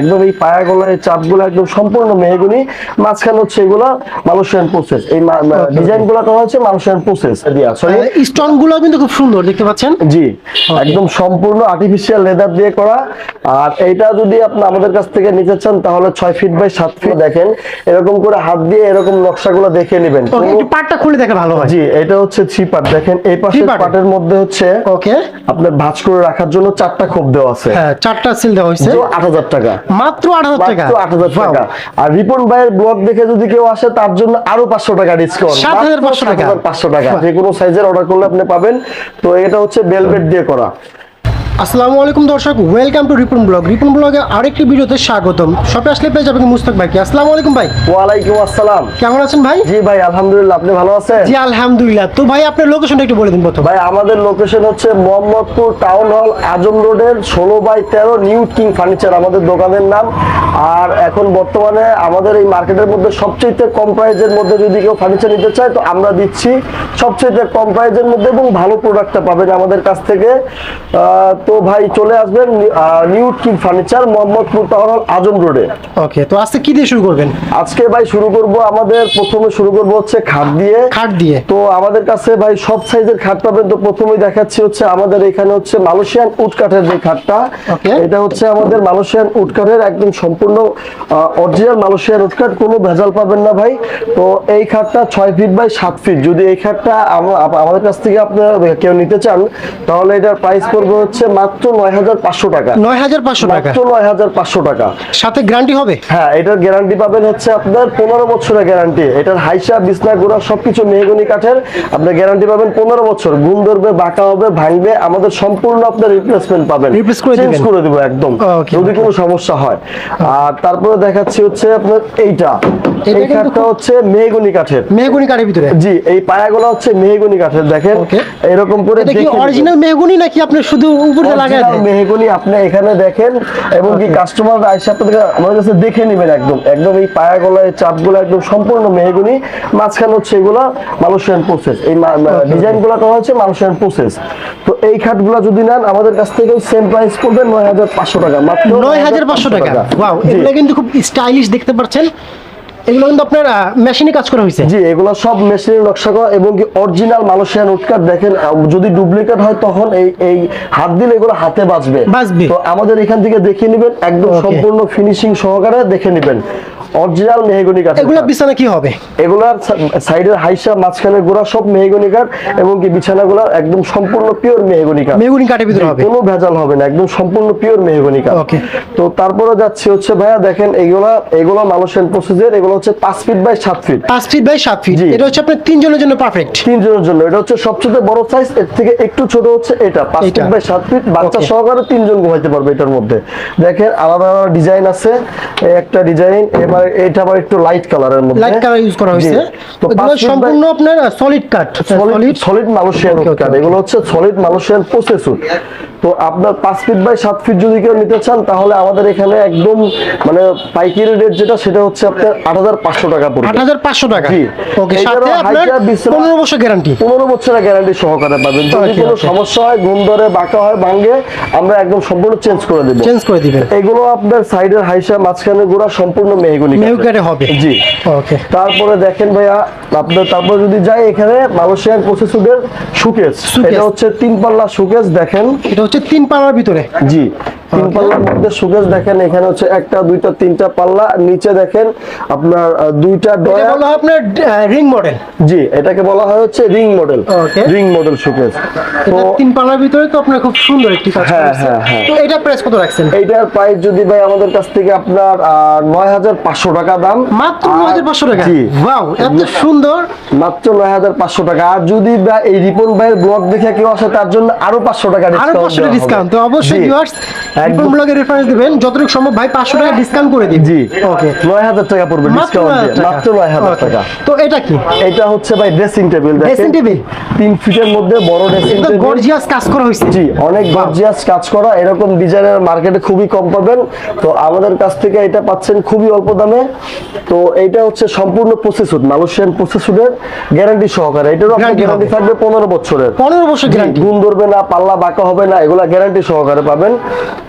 একদম এই পায়া গলায় চাপগুলো একদম সম্পূর্ণ মেহগুনি মাঝখানে হচ্ছে এগুলো মালয়েশিয়ান প্রসেস এই ডিজাইনগুলো করা হচ্ছে মালয়েশিয়ান প্রসেস দিয়া সরি স্টোনগুলো কিন্তু খুব সুন্দর দেখতে পাচ্ছেন? জি একদম সম্পূর্ণ আর্টিফিশিয়াল লেদার দিয়ে করা। আর এইটা যদি আপনি আমাদের কাছ থেকে নিতে চান তাহলে ছয় ফিট বাই সাত ফিট দেখেন। এরকম করে হাত দিয়ে এরকম নকশা নকশাগুলো দেখে নেবেন। একটু পাটটা খুলে দেখে ভালো হয়। জি এটা হচ্ছে থ্রি পার্ট দেখেন এই Three part? মধ্যে হচ্ছে ওকে আপনার ভাঁজ করে রাখার জন্য চারটা খোপ দেওয়া আছে। হ্যাঁ চারটা সিল দেওয়া হয়েছে। আট হাজার টাকা। মাত্র আট হাজার টাকা? আট হাজার টাকা। আর রিপন ভাইয়ের ব্লগ দেখে যদি কেউ আসে তার জন্য আরও পাঁচশো টাকা ডিসকাউন্ট 7,500 টাকা। পাঁচশো টাকা। যে কোনো সাইজের অর্ডার করলে আপনি পাবেন। তো এটা হচ্ছে বেলভেট দিয়ে করা। আসসালামু আলাইকুম দর্শক welcome to Ripon blog Ripon ব্লগে আরেকটি ভিডিওতে স্বাগতম। শপে আসলে পেয়ে যাবেন মুস্তাক ভাইকে আসসালামু আলাইকুম ভাই। ওয়ালাইকুম আসসালাম। কেমন আছেন ভাই? জি ভাই আলহামদুলিল্লাহ আপনি ভালো আছেন? জি আলহামদুলিল্লাহ। তো ভাই আপনার লোকেশনটা একটু বলে দিন প্রথম। ভাই আমাদের লোকেশন হচ্ছে মোহাম্মদপুর টাউন হল আজম রোডের ষোলো বাই তেরো নিউ কিং ফার্নিচার আমাদের দোকানের নাম। আর এখন বর্তমানে আমাদের এই মার্কেটের মধ্যে সবচেয়ে কম প্রাইজের মধ্যে যদি কেউ ফার্নিচার নিতে চায় তো আমরা দিচ্ছি সবচেয়ে কম প্রাইজের মধ্যে এবং ভালো প্রোডাক্টটা পাবেন আমাদের কাছ থেকে। তো ভাই চলে আসবেন new king furniture Mohammadpur town Azam রোডে। ওকে তো আজকে কি দিয়ে শুরু করবেন? আজকে ভাই শুরু করব আমাদের প্রথমে শুরু করব হচ্ছে খাট দিয়ে। খাট দিয়ে? তো আমাদের কাছে ভাই সব সাইজের খাট পাবেন তো প্রথমেই দেখাচ্ছি হচ্ছে আমাদের এখানে হচ্ছে মালয়েশিয়ান উড কাঠের যে খাটটা এটা হচ্ছে আমাদের মালয়েশিয়ান উড কাঠের একদম সম্পূর্ণ অরিজিনাল মালয়েশিয়ান উড কাঠ কোনো ভেজাল পাবেন না ভাই। তো এই খাটটা ছয় ফিট বাই সাত ফিট যদি এই খাটটা আমাদের কাছ থেকে আপনারা কেউ নিতে চান তাহলে এটার প্রাইস পড়বে হচ্ছে মাত্র নয় হাজার পাঁচশো টাকা। নয় হাজার পাঁচশো টাকা। মাত্র নয় হাজার পাঁচশো টাকা। সাথে গ্যারান্টি হবে? হ্যাঁ এটার গ্যারান্টি পাবেন হচ্ছে আপনার পনেরো বছরের গ্যারান্টি এটার হাইসা বিছনা গোড়া সবকিছু মেহগুনি কাঠের। আপনার গ্যারান্টি পাবেন পনেরো বছর। গুম ধরবে বাঁকা হবে ভাঙবে আমাদের সম্পূর্ণ আপনার রিপ্লেসমেন্ট পাবেন। করে চেঞ্জ করে দেবো একদম। যদি কোনো সমস্যা হয়। আর তারপরে দেখাচ্ছি হচ্ছে আপনার এইটা। এই কাঠটা হচ্ছে মেহগুনি কাঠের। মেহগুনি কাঠের ভিতরে? জি এই পায়াগুলো হচ্ছে মেহগুনি কাঠের দেখেন। এরকম করে দেখে অরিজিনাল মেহগুনি নাকি আপনি শুধু উপরে Original দেন মেহগনি আপনি এখানে দেখেন এবং কি কাস্টমার আইসা আপনাদের আমাদের কাছে দেখে নেবেন একদম। একদম এই পায়া গলায় চাপগুলো একদম সম্পূর্ণ মেহগনি। মাঝখানে হচ্ছে এগুলা মালয়েশিয়ান প্রসেস এই ডিজাইনগুলো করা হচ্ছে মালয়েশিয়ান প্রসেস তো এই খাটগুলো যদি নেন আমাদের কাছ থেকে সেম প্রাইস করবেন নয় হাজার পাঁচশো টাকা মাত্র নয় হাজার পাঁচশো টাকা। ওয়াও। এগুলো কিন্তু খুব স্টাইলিশ দেখতে পাচ্ছেন। এগুলো কিন্তু আপনার মেশিনে কাজ করা হয়েছে? জি এগুলো সব মেশিনের নকশা করা এবং কি অরিজিনাল মালয়েশিয়ান উটকাট দেখেন যদি ডুপ্লিকেট হয় তখন এই এই হাত দিলে এগুলো হাতে বাজবে। বাজবে। তো আমাদের এখান থেকে দেখে নেবেন একদম সম্পূর্ণ ফিনিশিং সহকারে দেখে নেবেন। অরিজিনাল মেহগনি কাঠ এগুলো বিছানা কি হবে? এগুলার সাইডের হাইসা মাঝখানে গোড়া সব মেহগনি কাঠ এবং কি বিছানাগুলো একদম সম্পূর্ণ পিওর মেহগনি কাঠ মেহগুনি কাঠের ভিতরে হবে। কোনো ভেজাল হবে না একদম সম্পূর্ণ পিওর মেহগনি কাঠ Okay. তো তারপরে যাচ্ছে হচ্ছে ভাইয়া দেখেন এগুলা এগুলো মালয়েশিয়ান প্রসেসের এগুলো হচ্ছে পাঁচ ফিট বাই সাত ফিট পাঁচ ফিট বাই সাত ফিট এটা হচ্ছে আপনার তিনজনের জন্য পারফেক্ট তিনজনের জন্য। এটা হচ্ছে সবচেয়ে বড় সাইজ এর থেকে একটু ছোট হচ্ছে এটা। পাঁচ এটা। ফিট বাই সাত ফিট বাচ্চা. সহকারে তিনজন ঘুমাইতে পারবে এটার মধ্যে। দেখেন আলাদা আলাদা ডিজাইন আছে। একটা ডিজাইন এবার এটা আবার একটু লাইট কালারের মধ্যে। লাইট কালার ইউজ করা হয়েছে। তো সম্পূর্ণ আপনার solid cut solid solid okay. এগুলো হচ্ছে সলিড প্রসেসর তো আপনার পাঁচ ফিট বাই সাত ফিট যদি কেউ নিতে চান তাহলে আমাদের এখানে একদম মানে পাইকারি রেট যেটা সেটা হচ্ছে আপনার আট হাজার পাঁচশো টাকা আট হাজার পাঁচশো টাকা। জি। ওকে সাথে আপনার পনেরো বছর গ্যারান্টি পনেরো বছরের গ্যারান্টি সহকারে পাবেন। যদি কোনো সমস্যা হয় ঘুম ধরে বাঁকা হয় ভাঙ্গে আমরা একদম সম্পূর্ণ চেঞ্জ করে দেবো। চেঞ্জ করে দিবেন। এগুলো আপনার সাইডের হাইসা মাঝখানে গোড়া সম্পূর্ণ মেহগুনি। হবে। জি। ওকে। তারপরে দেখেন ভাইয়া আপনার তারপরে যদি যাই এখানে মালয়েশিয়ান প্রসেসুডের সুকেস। এটা হচ্ছে তিন পাল্লা সুকেস দেখেন। এটা হচ্ছে তিন পাল্লার ভিতরে। জি। তিন পাল্লার মধ্যে সুকেস দেখেন এখানে হচ্ছে একটা দুইটা তিনটা পাল্লা। নিচে দেখেন আপনার দুইটা ডয়ার। বলা হয় আপনার রিং মডেল। জি এটাকে বলা হয় হচ্ছে ring model. Ring model success তো তিন পাড়ার ভিতরে তো আপনার খুব সুন্দর একটি কাজ হ্যাঁ। হ্যাঁ, হ্যাঁ। তো এটা প্রাইস কত রাখছেন? এইটার প্রাইস যদি ভাই আমাদের কাছ থেকে আপনার নয় হাজার পাঁচশো টাকা দাম। মাত্র আর- নয় হাজার পাঁচশো টাকা? জি। ওয়াও এত সুন্দর। মাত্র নয় হাজার পাঁচশো টাকা। আর যদি এই রিপন ভাইয়ের ব্লগ দেখে কেউ আসে তার জন্য আরও পাঁচশো টাকা আরও discount পাঁচশো দেওয়া হবে। ডিসকাউন্ট তো অবশ্যই ভিউয়ার্স একদম। ব্লগের রেফারেন্স দিবেন যতটুকু সম্ভব ভাই পাঁচশো টাকা ডিসকাউন্ট করে দিন জি। ওকে নয় হাজার টাকা পড়বে ডিসকাউন্ট দিয়ে মাত্র নয় হাজার Okay. টাকা। তো এটা কি? এটা হচ্ছে ভাই ড্রেসিং টেবিল দেখেন। ড্রেসিং টেবিল তিন ফিটের মধ্যে বড় ড্রেসিং টেবিল গর্জিয়াস কাজ করা হয়েছে। জি অনেক গর্জিয়াস কাজ করা। এরকম ডিজাইনের মার্কেটে খুবই কম পাবেন। তো আমাদের কাছ থেকে এটা পাচ্ছেন খুবই অল্প দামে। তো এটা হচ্ছে সম্পূর্ণ প্রসেসুড মালয়েশিয়ান প্রসেসুডের গ্যারান্টি সহকারে। এটারও আপনার গ্যারান্টি থাকবে পনেরো বছরের। পনেরো বছর গ্যারান্টি গুণ ধরবে না পাল্লা বাঁকা হবে না এগুলা গ্যারান্টি সহকারে পাবেন।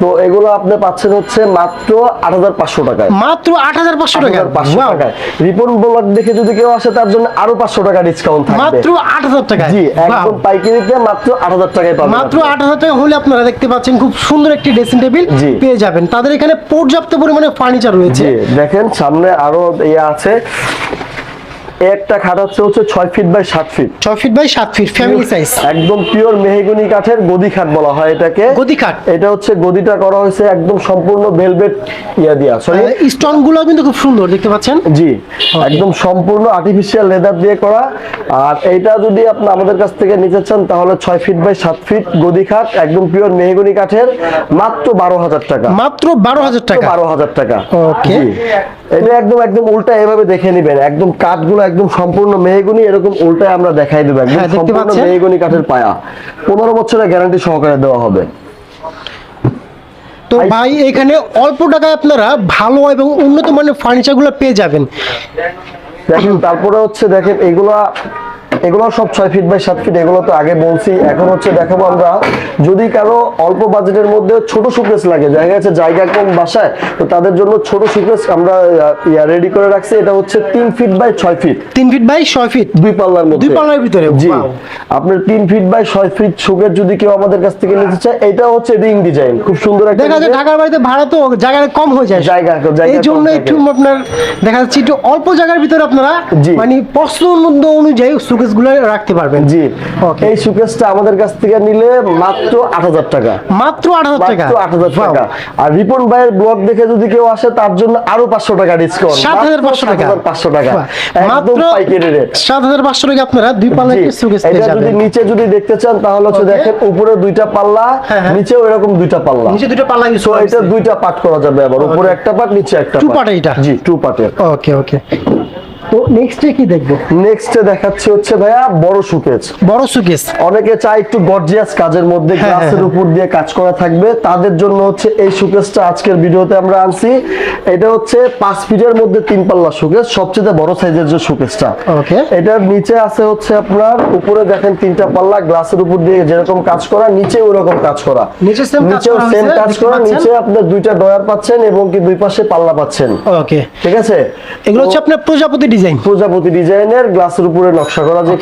তো এগুলো আপনি পাচ্ছেন হচ্ছে মাত্র আট হাজার পাঁচশো টাকায়। মাত্র আট হাজার পাঁচশো টাকা? পাঁচশো টাকায়। রিপন ব্লগ দেখে যদি কেউ আসে তার জন্য আরও পাঁচশো টাকা ডিসকাউন্ট থাকবে। মাত্র আট হাজার টাকা জি একদম পাইকারিতে মাত্র আট হাজার টাকায় পাবেন মাত্র আট হাজার টাকা হলে আপনারা দেখতে পাচ্ছেন খুব সুন্দর একটি ড্রেসিং টেবিল। পেয়ে যাবেন। তাদের এখানে পর্যাপ্ত পরিমাণে ফার্নিচার রয়েছে। দেখেন সামনে আরও ইয়ে আছে। একটা খাট হচ্ছে হচ্ছে ছয় ফিট বাই সাত ফিট ছয় ফিট বাই সাত ফিট ফ্যামিলি সাইজ একদম পিওর মেহগুনি কাঠের গদি খাট বলা হয় এটাকে। গদি কাঠ এটা হচ্ছে গদিটা করা হয়েছে একদম সম্পূর্ণ ভেলভেট ইয়া দিয়া সরি স্টোনগুলো কিন্তু খুব সুন্দর দেখতে পাচ্ছেন? জি একদম সম্পূর্ণ আর্টিফিশিয়াল লেদার দিয়ে করা। আর এইটা যদি আপনি আমাদের কাছ থেকে নিতে চান তাহলে ছয় ফিট বাই সাত ফিট গদি খাট একদম পিওর মেহগুনি কাঠের মাত্র বারো হাজার টাকা। মাত্র বারো হাজার টাকা? বারো হাজার টাকা. জি। এটা একদম একদম উল্টা এভাবে দেখে নিবেন একদম কাঠগুলো একদম সম্পূর্ণ মেহগুনি এরকম উল্টায় আমরা দেখাই দেবো একদম হ্যাঁ, সম্পূর্ণ মেহগুনি কাঠের পায়া। পনেরো বছরের গ্যারান্টি সহকারে দেওয়া হবে। তো ভাই এখানে অল্প টাকায় আপনারা ভালো এবং উন্নত মানের ফার্নিচারগুলো পেয়ে যাবেন। দেখেন তারপরে হচ্ছে দেখেন এগুলা এগুলো সব ছয় ফিট বাই সাত ফিট এগুলো তো আগে বলছি। এখন হচ্ছে দেখাবো আমরা যদি কারও অল্প বাজেটের মধ্যে ছোট সুকেস লাগে দেখা গেছে জায়গা কম বাসায় তো তাদের জন্য ছোট সুকেস আমরা রেডি করে রাখছি। এটা হচ্ছে তিন ফিট বাই ছয় ফিট তিন ফিট বাই ছয় ফিট দুই পাল্লার মধ্যে। দুই পাল্লার ভিতরে, জি। আপনার তিন ফিট বাই ছয় ফিট সুকের যদি কেউ আমাদের কাছ থেকে নিতে চায় এটা হচ্ছে রিং ডিজাইন খুব সুন্দর একটা দেখা যায় ঢাকার বাড়িতে ভাড়া তো জায়গা কম হয়ে যায়। জায়গা জায়গা এই জন্য একটু আপনার দেখা যাচ্ছে একটু অল্প জায়গার ভিতরে আপনারা। মানে পছন্দ অনুযায়ী সুকেস গুলো রাখতে পারবেন। জি. এই সুকেসটা আমাদের কাছ থেকে নিলে মাত্র আট হাজার টাকা। মাত্র আট হাজার টাকা? মাত্র আট হাজার Wow. টাকা আর রিপন ভাইয়ের ব্লগ দেখে যদি কেউ আসে তার জন্য আরও পাঁচশো টাকা ডিসকাউন্ট 7,500 টাকা। পাঁচশো টাকা। মাত্র পাইকারি রেট সাত হাজার পাঁচশো টাকা আপনারা দুই পাল্লা সুকেস পেয়ে এটা যদি নিচে যদি দেখতে চান তাহলে হচ্ছে. দেখেন উপরে দুইটা পাল্লা হ্যাঁ, হ্যাঁ। নিচেও এরকম দুইটা পাল্লা। নিচে দুটো পাল্লা ইউজ তো এটা দুইটা পার্ট করা যাবে আবার। উপরে একটা পার্ট নিচে একটা part এটা? জি টু পার্টের ওকে ওকে তো নেক্সটে কি দেখব? নেক্সটে দেখাচ্ছে হচ্ছে ভাইয়া বড় সুকেজ বড় সুকেস অনেকে চায় একটু গর্জিয়াস কাজের মধ্যে হ্যাঁ, গ্লাসের হ্যাঁ। উপর দিয়ে কাজ করা থাকবে। তাদের জন্য হচ্ছে এই সুকেসটা আজকের ভিডিওতে আমরা আনছি। এটা হচ্ছে ফিটের মধ্যে তিন পাল্লা সুকেস সবচেয়ে বড় সাইজের যে সুকেসটা. এটার নিচে আছে হচ্ছে আপনার উপরে দেখেন তিনটা পাল্লা গ্লাসের উপর দিয়ে যেরকম কাজ করা নিচে ওরকম কাজ করা। নিচে সেম কাজ করা নিচে আপনার দুইটা ডয়ার পাচ্ছেন এবং কি দুই পাশে পাল্লা পাচ্ছেন। ওকে ঠিক আছে? এগুলো হচ্ছে আপনার প্রজাপতি ডিজাইন? প্রজাপতি ডিজাইনের গ্লাসের উপরে নকশা করা যে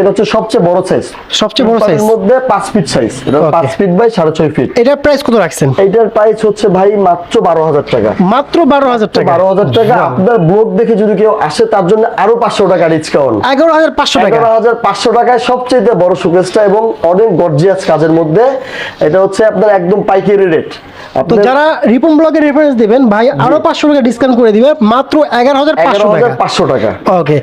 এটা হচ্ছে সবচেয়ে বড় সাইজ সবচেয়ে বড় সাইজ মধ্যে ফিট সাইজ এটা ফিট বাই সাড়ে ছয় ফিট এটার প্রাইস কত রাখছেন? এইটার প্রাইস হচ্ছে ভাই মাত্র বারো হাজার টাকা। মাত্র বারো হাজার টাকা? বারো হাজার টাকা। আপনার ব্লগ দেখে যদি কেউ আসে তার জন্য আরও পাঁচশো টাকা ডিসকাউন্ট এগারো হাজার পাঁচশো টাকা। এগারো হাজার পাঁচশো টাকায় সবচেয়ে বড় সুকেসটা এবং অনেক গর্জিয়াস কাজের মধ্যে এটা হচ্ছে আপনার একদম পাইকারি রেট তো যারা রিপন ব্লগের রেফারেন্স দিবেন ভাই আরও পাঁচশো টাকা ডিসকাউন্ট করে দিবে মাত্র এগারো হাজার পাঁচশো টাকা। পাঁচশো টাকা। ওকে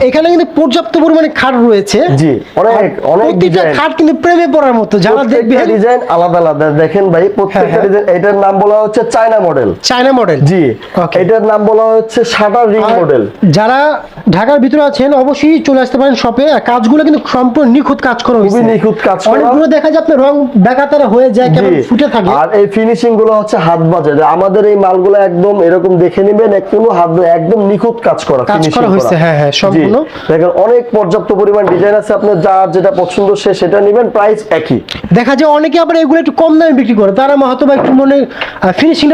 এখানে কিন্তু পর্যাপ্ত পরিমাণে খাট রয়েছে। জি, অনেক, অনেক প্রতিটা খাট কিন্তু প্রেমে পড়ার মতো যারা দেখবেন ডিজাইন আলাদা আলাদা। দেখেন ভাই প্রত্যেকটা হ্যাঁ। ডিজাইন এটার নাম বলা হচ্ছে চায়না মডেল চায়না মডেল জি. এটার নাম বলা হচ্ছে শাটার রিং মডেল যারা ঢাকার ভিতরে আছেন অবশ্যই চলে আসতে পারেন শপে কাজগুলো কিন্তু সম্পূর্ণ নিখুঁত কাজ করা হয়েছে। খুবই নিখুঁত কাজ করা। অনেকগুলো দেখা যায় আপনার রং বেকাতারা হয়ে যায় কেমন ফুটে থাকে। আর এই ফিনিশিংগুলো হচ্ছে হাত বাজে। আমাদের এই মালগুলো একদম এরকম দেখে নেবেন এক- কোনো হাত একদম নিখুঁত কাজ করা কাজ করা হয়েছে, হ্যাঁ, হ্যাঁ, সম্পূর্ণ। দেখেন অনেক পর্যাপ্ত পরিমাণ ডিজাইন আছে। আপনার যার যেটা পছন্দ সে সেটা নেবেন প্রাইস একই। দেখা যায় অনেকে আবার এগুলো একটু কম দামে বিক্রি করে। তারা হয়তো একটু মনে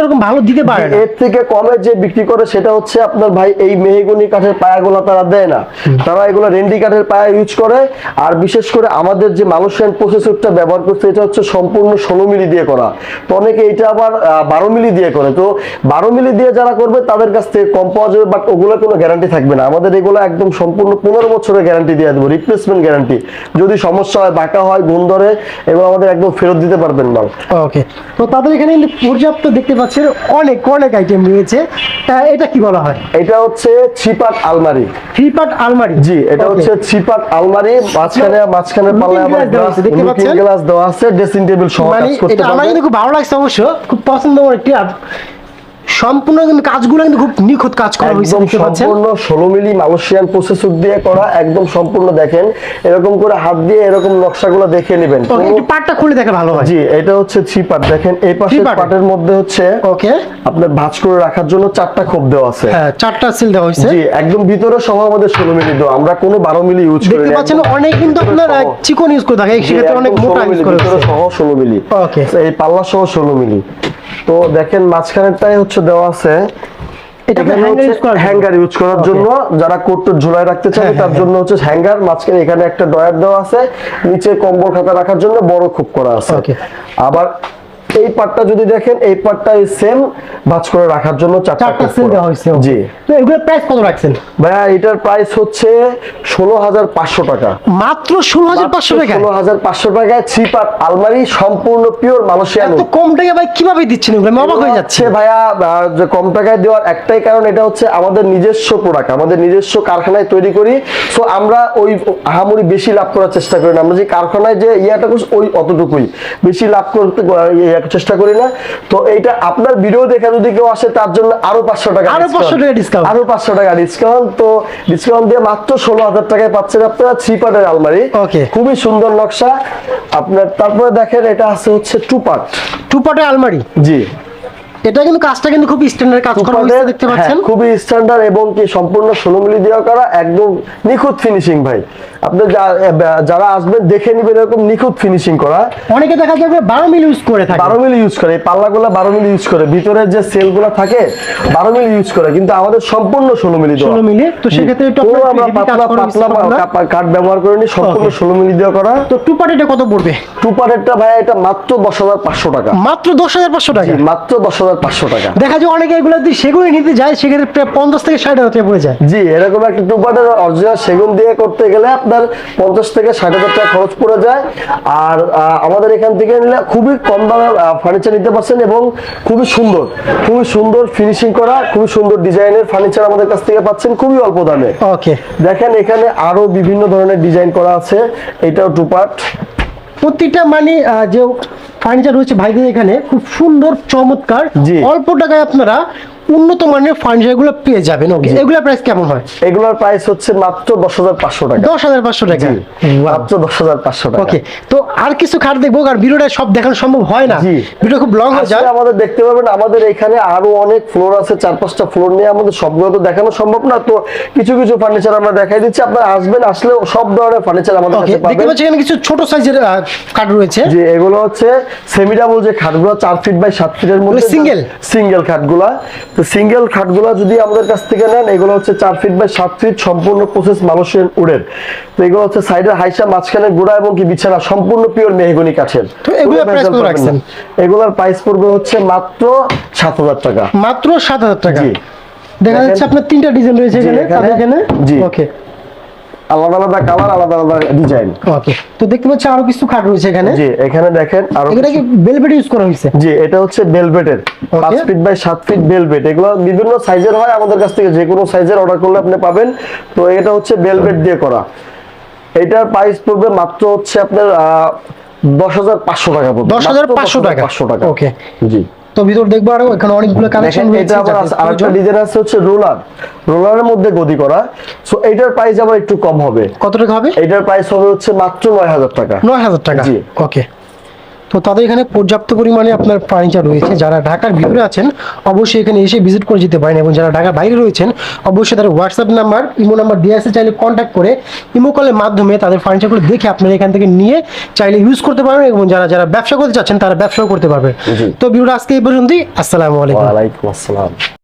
এরকম ভালো দিতে পারে এর থেকে কমে যে বিক্রি করে সেটা হচ্ছে আপনার ভাই এই মেহগুনি কাঠের পায়াগুলো তারা দেয় না। তারা এগুলো রেন্ডি কাঠের পায়া ইউজ করে। আর বিশেষ করে আমাদের যে মালয়েশিয়ান প্রসেসরটা ব্যবহার করছে এটা হচ্ছে সম্পূর্ণ ষোলো মিলি দিয়ে করা। তো অনেকে এটা আবার বারো মিলি দিয়ে করে। তো বারো মিলি দিয়ে যারা করবে তাদের কাছ থেকে কম পাওয়া যাবে বাট ওগুলো কোনো গ্যারান্টি থাকবে না। আমাদের এগুলো একদম সম্পূর্ণ পনেরো বছরের গ্যারান্টি দিয়ে দেবো রিপ্লেসমেন্ট গ্যারান্টি যদি সমস্যা হয় বাঁকা হয় গুণ ধরে এগুলো আমাদের একদম ফেরত দিতে পারবেন না ওকে তো তাদের এখানে পর্যাপ্ত দেখতে পাচ্ছেন অনেক অনেক আইটেম রয়েছে। এটা কি বলা হয়? এটা হচ্ছে ছিপাট আলমারি। পার্ট আলমারি? জি এটা হচ্ছে চিপাট আলমারি। মাঝখানে মাঝখানে পাল্লায় আবার glass দেখতে পাচ্ছেন? গ্লাস দেওয়া আছে ড্রেসিং টেবিল সহ মানে কাজ করতে এটা আমার কিন্তু খুব ভালো লাগছে অবশ্য। খুব পছন্দ আমার একটি সম্পূর্ণ কিন্তু কাজগুলো কিন্তু খুব নিখুঁত কাজ করা হয়েছে দেখতে পাচ্ছেন? সম্পূর্ণ ষোলো মিলি মালয়েশিয়ান প্রসেসর দিয়ে করা একদম সম্পূর্ণ দেখেন। এরকম করে হাত দিয়ে এরকম নকশাগুলো দেখে নেবেন। একটু পার্টটা খুলে দেখে ভালো হয়। জি এটা হচ্ছে থ্রি পার্ট দেখেন এই পাশে? পার্টের মধ্যে হচ্ছে ওকে। আপনার ভাঁজ করে রাখার জন্য চারটা খোপ দেওয়া আছে। হ্যাঁ চারটা সিল দেওয়া হয়েছে। জি একদম ভিতরে সহ আমাদের ষোলো মিলি দেওয়া আমরা কোনো বারো মিলি ইউজ করি দেখতে পাচ্ছেন অনেক কিন্তু আপনার চিকন ইউজ করে থাকে জি, সেক্ষেত্রে অনেক মোটা ইউজ করে ভিতরে সহ ষোলো মিলি। ওকে। এই পাল্লা সহ ষোলো মিলি। তো দেখেন মাঝখানেরটাই হচ্ছে দেওয়া আছে হ্যাঙ্গার ইউজ করার জন্য। যারা কোট ঝুলায় রাখতে চায় হ্যাঁ, তার হ্যাঁ, জন্য হচ্ছে হ্যাঙ্গার মাঝখানে এখানে একটা ডয়ার দেওয়া আছে নিচে কম্বল খাতা রাখার জন্য বড় খুব করা আছে. আবার এই পার্টটা যদি দেখেন এই পার্টটা সেম ভাঁজ করে রাখার জন্য চারটা সিল। দেওয়া হয়েছে জি। তো এগুলোর প্রাইস কত রাখছেন? ভাইয়া এটার প্রাইস হচ্ছে ষোলো হাজার পাঁচশো টাকা। মাত্র ষোলো হাজার পাঁচশো টাকা ষোলো হাজার পাঁচশো টাকায় থ্রি পার্ট আলমারি সম্পূর্ণ পিওর মালয়েশিয়ান এত কম টাকা ভাই কীভাবে দিচ্ছেন এগুলো? অবাক হয়ে যাচ্ছে। ভাইয়া যে কম টাকায় দেওয়ার একটাই কারণ এটা হচ্ছে আমাদের নিজস্ব প্রোডাক্ট আমাদের নিজস্ব কারখানায় তৈরি করি। সো আমরা ওই আহামরি বেশি লাভ করার চেষ্টা করি না। আমরা যে কারখানায় যে ইয়াটা করছি ওই অতটুকুই। বেশি লাভ করতে চেষ্টা করি না। তো এইটা আপনার ভিডিও দেখে যদি কেউ আসে তার জন্য আরও পাঁচশো টাকা আরও। 500 টাকা discount। আরও পাঁচশো টাকা ডিসকাউন্ট তো ডিসকাউন্ট দিয়ে মাত্র ষোলো হাজার টাকায় পাচ্ছেন আপনারা থ্রি পার্টের আলমারি. খুবই সুন্দর নকশা। আপনার তারপরে দেখেন এটা আছে হচ্ছে টু পার্ট টু পার্টের আলমারি? জি। এটা কিন্তু কাজটা কিন্তু খুব স্ট্যান্ডার্ড কাজ করা হয়েছে দেখতে পাচ্ছেন। হ্যাঁ, খুবই স্ট্যান্ডার্ড এবং কি সম্পূর্ণ ষোলো মিলি দেওয়া করা একদম নিখুঁত ফিনিশিং ভাই। আপনি যারা আসবেন দেখে নিবেন এরকম নিখুঁত ফিনিশিং করা। অনেকে দেখা যাবে বারো মিল ইউজ করে থাকে। বারো মিলি ইউজ করে পাল্লাগুলো বারো মিলি ইউজ করে ভিতরে যে সেলগুলো থাকে বারো মিলি ইউজ করে কিন্তু আমাদের সম্পূর্ণ ষোলো মিলি দেওয়া। 16 মিলি, তো সেক্ষেত্রে কোনো আমরা পাতলা পাতলা কাঠ ব্যবহার করিনি সম্পূর্ণ. ষোলো মিলি দেওয়া করা। তো টু পার্ট এটা কত পড়বে? টু পার্টেরটা ভাই এটা মাত্র দশ হাজার পাঁচশো টাকা। মাত্র দশ হাজার পাঁচশো টাকা? মাত্র দশ হাজার পাঁচশো টাকা। দেখা যায় অনেকে এগুলো যদি সেগুলো নিতে যায় সেক্ষেত্রে প্রায় পঞ্চাশ থেকে ষাট হাজার টাকা পড়ে যায়। জি এরকম একটা টু পার্টের অরিজিনাল সেগুন দিয়ে করতে গেলে আপনার পঞ্চাশ থেকে ষাট হাজার টাকা খরচ পড়ে যায়। আর আমাদের এখান থেকে নিলে খুবই কম দামে ফার্নিচার নিতে পারছেন এবং খুবই সুন্দর খুবই সুন্দর ফিনিশিং করা খুবই সুন্দর ডিজাইনের ফার্নিচার আমাদের কাছ থেকে পাচ্ছেন খুবই অল্প দামে। ওকে দেখেন এখানে আরও বিভিন্ন ধরনের ডিজাইন করা আছে এটাও টু পার্ট প্রত্যেকটা মানে যে ফার্নিচার রয়েছে ভাইদের এখানে খুব সুন্দর চমৎকার। অল্প টাকায় আপনারা উন্নত মানের ফার্নিচারগুলো পেয়ে যাবেন ওকে। এগুলোর প্রাইস কেমন হয়? এগুলোর প্রাইস হচ্ছে মাত্র দশ হাজার পাঁচশো টাকা। দশ হাজার পাঁচশো টাকা? মাত্র দশ হাজার পাঁচশো টাকা। ওকে তো আর কিছু খাট দেখব কারণ ভিডিওটা সব দেখানো সম্ভব হয় না। ভিডিও খুব লং হয়ে যায় আমাদের দেখতে পাবেন আমাদের এখানে আরও অনেক ফ্লোর আছে চার পাঁচটা ফ্লোর নিয়ে আমাদের সবগুলো তো দেখানো সম্ভব না। তো কিছু কিছু ফার্নিচার আমরা দেখাই দিচ্ছি আপনারা আসবেন আসলে সব ধরনের ফার্নিচার আমাদের কাছে দেখতে পাবেন। পাচ্ছি এখানে কিছু ছোট সাইজের কাঠ রয়েছে। যে এগুলো হচ্ছে সেমি ডাবল যে খাটগুলো চার ফিট বাই সাত ফিটের মধ্যে সিঙ্গেল সিঙ্গেল খাটগুলা তো সিঙ্গেল খাটগুলো যদি আমাদের কাছ থেকে নেন এগুলো হচ্ছে চার ফিট বাই সাত ফিট সম্পূর্ণ প্রসেস মানুষের উড়ের। তো এগুলো হচ্ছে সাইডের হাইসা মাঝখানে গোড়া এবং কি বিছানা সম্পূর্ণ পিওর মেহগনি কাঠের। তো এগুলোর প্রাইস পড়বে হচ্ছে মাত্র সাত হাজার টাকা। মাত্র সাত হাজার টাকা? দেখা যাচ্ছে আপনার তিনটা ডিজাইন রয়েছে এখানে- এখানে। জি। ওকে আলাদা আলাদা কালার আলাদা আলাদা ডিজাইন ওকে তো দেখতে পাচ্ছি আরও কিছু খাট রয়েছে এখানে। জি এখানে দেখেন আরও এগুলা কি বেলভেট ইউজ করা হয়েছে? জি এটা হচ্ছে বেলভেটের পাঁচ ফিট বাই সাত ফিট বেলভেট এগুলো বিভিন্ন সাইজের হয় আমাদের কাছ থেকে যে কোনো সাইজের অর্ডার করলে আপনি পাবেন। তো এটা হচ্ছে বেলভেট দিয়ে করা। এটার প্রাইস পড়বে মাত্র হচ্ছে আপনার দশ হাজার পাঁচশো টাকা পড়বে। 10,500 টাকা। পাঁচশো টাকা। Okay. জি। তো ভিতর দেখব আরও এখানে অনেকগুলো কালেকশন দেখেন রয়েছে এটা আবার আরেকটা ডিজাইন আছে হচ্ছে রোলার। রোলারের মধ্যে গদি করা। সো এটার প্রাইস আবার একটু কম হবে। কত টাকা হবে? এটার প্রাইস হবে হচ্ছে মাত্র নয় হাজার টাকা। নয় হাজার টাকা? জি। ওকে তো তাদের এখানে পর্যাপ্ত পরিমাণে আপনার ফার্নিচার রয়েছে। যারা ঢাকার ভিতরে আছেন অবশ্যই এখানে এসে ভিজিট করে যেতে পারেন এবং যারা ঢাকার বাইরে রয়েছেন অবশ্যই তাদের হোয়াটসঅ্যাপ নাম্বার ইমো নাম্বার দিয়ে আসে চাইলে কন্ট্যাক্ট করে ইমো কলের মাধ্যমে তাদের ফার্নিচারগুলো দেখে আপনারা এখান থেকে নিয়ে চাইলে ইউজ করতে পারবেন এবং যারা যারা ব্যবসা করতে চাচ্ছেন তারা ব্যবসাও করতে পারবে। তো ভিডিওটা আজকে এই পর্যন্তই। আসসালামু আলাইকুম। আসসালাম।